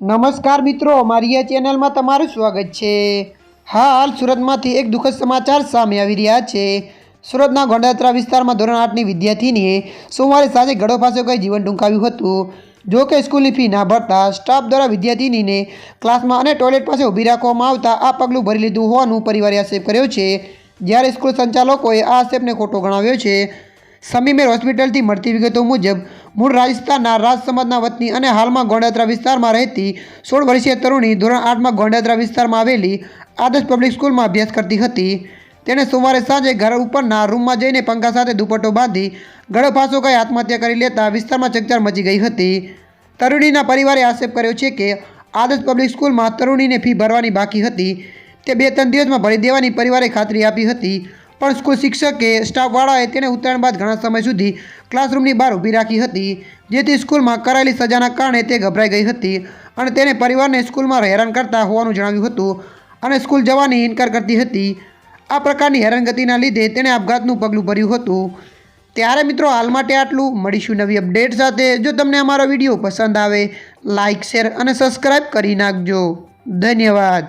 નમસ્કાર મિત્રો મારી આ ચેનલમાં તમારું સ્વાગત છે. હાલ સુરતમાંથી એક દુઃખદ સમાચાર સામે આવી રહ્યા છે. સુરતના ગોંડાત્રા વિસ્તારમાં ધોરણ આઠની વિદ્યાર્થીનીએ સોમવારે સાંજે ગળો પાસે કંઈ જીવન ટૂંકાવ્યું હતું. જો કે સ્કૂલની ફી ના ભરતા સ્ટાફ દ્વારા વિદ્યાર્થીનીને ક્લાસમાં અને ટોયલેટ પાસે ઊભી રાખવામાં આવતા આ પગલું ભરી લીધું હોવાનું પરિવારે આક્ષેપ કર્યો છે. જ્યારે સ્કૂલ સંચાલકોએ આ આક્ષેપને ખોટો ગણાવ્યો છે સમીમેર હોસ્પિટલથી મળતી વિગતો મુજબ, મૂળ રાજસ્થાનના રાજ સમાજના વતની અને હાલમાં ગોંડાત્રા વિસ્તારમાં રહેતી સોળ વર્ષીય તરુણી ધોરણ આઠમાં ગોંડાત્રા વિસ્તારમાં આવેલી આદર્શ પબ્લિક સ્કૂલમાં અભ્યાસ કરતી હતી. તેણે સોમવારે સાંજે ઘર ઉપરના રૂમમાં જઈને પંખા સાથે દુપટ્ટો બાંધી ગળો ફાંસો ખાઈ આત્મહત્યા કરી લેતા વિસ્તારમાં ચકચાર મચી ગઈ હતી. તરુણીના પરિવારે આક્ષેપ કર્યો છે કે, આદર્શ પબ્લિક સ્કૂલમાં તરુણીને ફી ભરવાની બાકી હતી. તે બે ત્રણ દિવસમાં ભરી દેવાની પરિવારે ખાતરી આપી હતી. પણ સ્કૂલ શિક્ષકે સ્ટાફવાળાએ તેને ઉત્તરાયણ બાદ ઘણા સમય સુધી ક્લાસરૂમની બહાર ઊભી રાખી હતી, જેથી સ્કૂલમાં કરાયેલી સજાના કારણે તે ગભરાઈ ગઈ હતી અને તેને પરિવારને સ્કૂલમાં હેરાન કરતા હોવાનું જણાવ્યું હતું અને સ્કૂલ જવાની ઇનકાર કરતી હતી. આ પ્રકારની હેરાનગતિના લીધે તેણે આપઘાતનું પગલું ભર્યું હતું. ત્યારે મિત્રો હાલ માટે આટલું. મળીશું નવી અપડેટ સાથે. જો તમને અમારો વીડિયો પસંદ આવે લાઇક શેર અને સબસ્ક્રાઈબ કરી નાખજો. ધન્યવાદ.